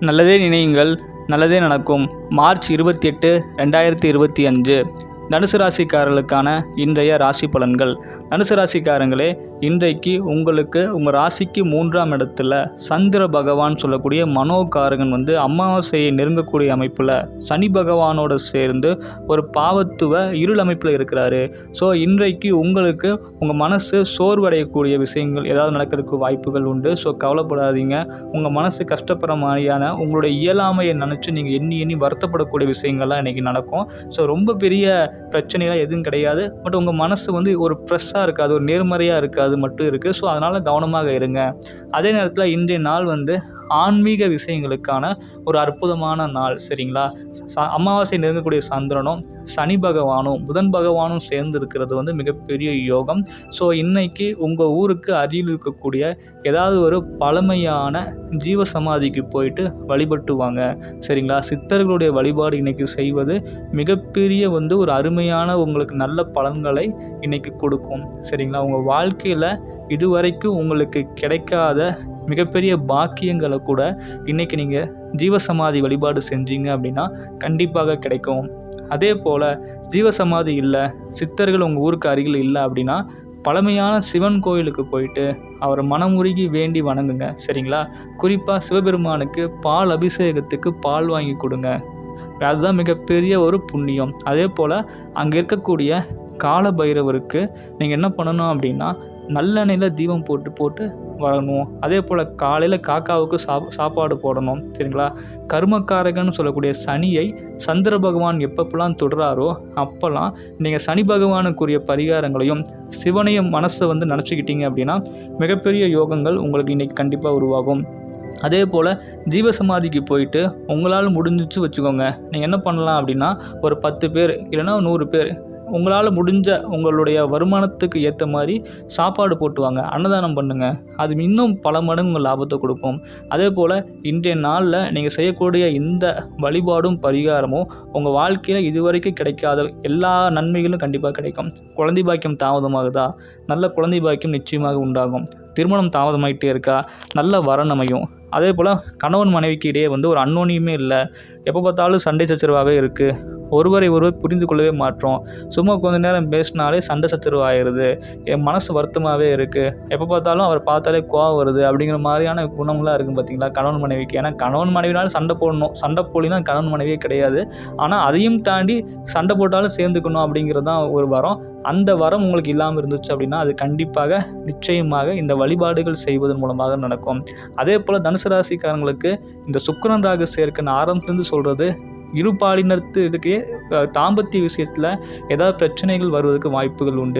நல்லதே நினையுங்கள் நல்லதே நடக்கும். மார்ச் இருபத்தி எட்டு ரெண்டாயிரத்தி இருபத்தி அஞ்சு. தனுசு ராசிக்காரர்களுக்கான இன்றைய ராசி பலன்கள். தனுசு ராசிக்காரங்களே இன்றைக்கு உங்களுக்கு உங்கள் ராசிக்கு மூன்றாம் இடத்துல சந்திர பகவான் சொல்லக்கூடிய மனோகாரகன் வந்து அமாவாசையை நெருங்கக்கூடிய அமைப்பில் சனி பகவானோட சேர்ந்து ஒரு பாவத்துவ இருள் அமைப்பில் இருக்கிறாரு. ஸோ இன்றைக்கு உங்களுக்கு உங்கள் மனசு சோர்வடையக்கூடிய விஷயங்கள் ஏதாவது நடக்கிறதுக்கு வாய்ப்புகள் உண்டு. ஸோ கவலைப்படாதீங்க. உங்கள் மனசு கஷ்டப்படுற மாதிரியான உங்களுடைய இயலாமையை நினச்சி நீங்கள் எண்ணி எண்ணி வருத்தப்படக்கூடிய விஷயங்கள்லாம் இன்றைக்கி நடக்கும். ஸோ ரொம்ப பெரிய பிரச்சனைலாம் எதுவும் கிடையாது. பட் உங்கள் மனசு வந்து ஒரு ஃப்ரெஷ்ஷாக இருக்காது ஒரு நேர்மறையாக இருக்காது. அது மட்டும் இருக்குது ஸோ அதனால் கவனமாக இருங்க. அதே நேரத்தில் இன்றைய நாள் வந்து ஆன்மீக விஷயங்களுக்கான ஒரு அற்புதமான நாள் சரிங்களா? அமாவாசை நெருங்கக்கூடிய சந்திரனும் சனி பகவானும் புதன் பகவானும் சேர்ந்து இருக்கிறது வந்து மிகப்பெரிய யோகம். ஸோ இன்னைக்கு உங்கள் ஊருக்கு அருகில் இருக்கக்கூடிய ஏதாவது ஒரு பழமையான ஜீவ சமாதிக்கு போயிட்டு வழிபட்டு வாங்க சரிங்களா? சித்தர்களுடைய வழிபாடு இன்னைக்கு செய்வது மிகப்பெரிய வந்து ஒரு அருமையான உங்களுக்கு நல்ல பலன்களை இன்னைக்கு கொடுக்கும் சரிங்களா? உங்கள் வாழ்க்கையில் இதுவரைக்கும் உங்களுக்கு கிடைக்காத மிகப்பெரிய பாக்கியங்களை கூட இன்றைக்கி நீங்கள் ஜீவசமாதி வழிபாடு செஞ்சீங்க அப்படின்னா கண்டிப்பாக கிடைக்கும். அதே போல் ஜீவசமாதி இல்லை சித்தர்கள் உங்கள் ஊருக்கு அருகில் இல்லை அப்படின்னா பழமையான சிவன் கோயிலுக்கு போயிட்டு அவரை மனமுருகி வேண்டி வணங்குங்க சரிங்களா? குறிப்பாக சிவபெருமானுக்கு பால் அபிஷேகத்துக்கு பால் வாங்கி கொடுங்க. அதுதான் மிகப்பெரிய ஒரு புண்ணியம். அதே போல் அங்கே இருக்கக்கூடிய கால பைரவருக்கு நீங்கள் என்ன பண்ணணும் அப்படின்னா நல்லெண்ணெயில் தீபம் போட்டு போட்டு வரணும் அதே போல் காலையில் காக்காவுக்கு சாப் சாப்பாடு போடணும் சரிங்களா? கர்மக்காரகன்னு சொல்லக்கூடிய சனியை சந்திர பகவான் எப்பப்பெல்லாம் தொடுறாரோ அப்போல்லாம் நீங்கள் சனி பகவானுக்குரிய பரிகாரங்களையும் சிவனையும் மனசை வந்து நினச்சிக்கிட்டீங்க அப்படின்னா மிகப்பெரிய யோகங்கள் உங்களுக்கு இன்றைக்கி கண்டிப்பாக உருவாகும். அதே போல் ஜீவசமாதிக்கு போயிட்டு உங்களால் முடிஞ்சிச்சு வச்சுக்கோங்க. நீங்கள் என்ன பண்ணலாம் அப்படின்னா ஒரு பத்து பேர் இல்லைன்னா நூறு பேர் உங்களால் முடிஞ்ச உங்களுடைய வருமானத்துக்கு ஏற்ற மாதிரி சாப்பாடு போட்டுவாங்க அன்னதானம் பண்ணுங்கள் அது இன்னும் பல மடங்கு உங்கள் லாபத்தை கொடுக்கும். அதே போல் இன்றைய நாளில் நீங்கள் செய்யக்கூடிய இந்த வழிபாடும் பரிகாரமும் உங்கள் வாழ்க்கையில் இதுவரைக்கும் கிடைக்காத எல்லா நன்மைகளும் கண்டிப்பாக கிடைக்கும். குழந்தை பாக்கியம் தாமதமாகுதா? நல்ல குழந்தை பாக்கியம் நிச்சயமாக உண்டாகும். திருமணம் தாமதமாயிட்டே இருக்கா? நல்ல வரன் அமையும். அதே போல் கணவன் மனைவிக்கு இடையே வந்து ஒரு அன்னோனியுமே இல்லை. எப்போ பார்த்தாலும் சண்டை சச்சரவாகவே இருக்குது ஒருவரை ஒருவர் புரிந்து கொள்ளவே மாட்டோம் சும்மா கொஞ்ச நேரம் பேசினாலே சண்டை சச்சரவு ஆயிடுது. என் மனசு வருத்தமாகவே இருக்குது எப்போ பார்த்தாலும் அவர் பார்த்தாலே கோவம் வருது. அப்படிங்கிற மாதிரியான குணம்லாம் இருக்குது பார்த்தீங்களா கணவன் மனைவிக்கு. ஏன்னா கணவன் மனைவினாலும் சண்டை போடணும். சண்டை போலினா கணவன் மனைவியே கிடையாது. ஆனால் அதையும் தாண்டி சண்டை போட்டாலும் சேர்ந்துக்கணும் அப்படிங்கிறது தான் ஒரு வரம். அந்த வரம் உங்களுக்கு இல்லாமல் இருந்துச்சு அப்படின்னா அது கண்டிப்பாக நிச்சயமாக இந்த வழிபாடுகள் செய்வதன் மூலமாக நடக்கும். அதே போல் தனுசு ராசிக்காரங்களுக்கு இந்த சுக்கரன் ராகு சேர்க்கை ஆரம்பத்துலேருந்து சொல்கிறது இருபாலினத்து இதுக்கே தாம்பத்திய விஷயத்தில் ஏதாவது பிரச்சனைகள் வருவதற்கு வாய்ப்புகள் உண்டு.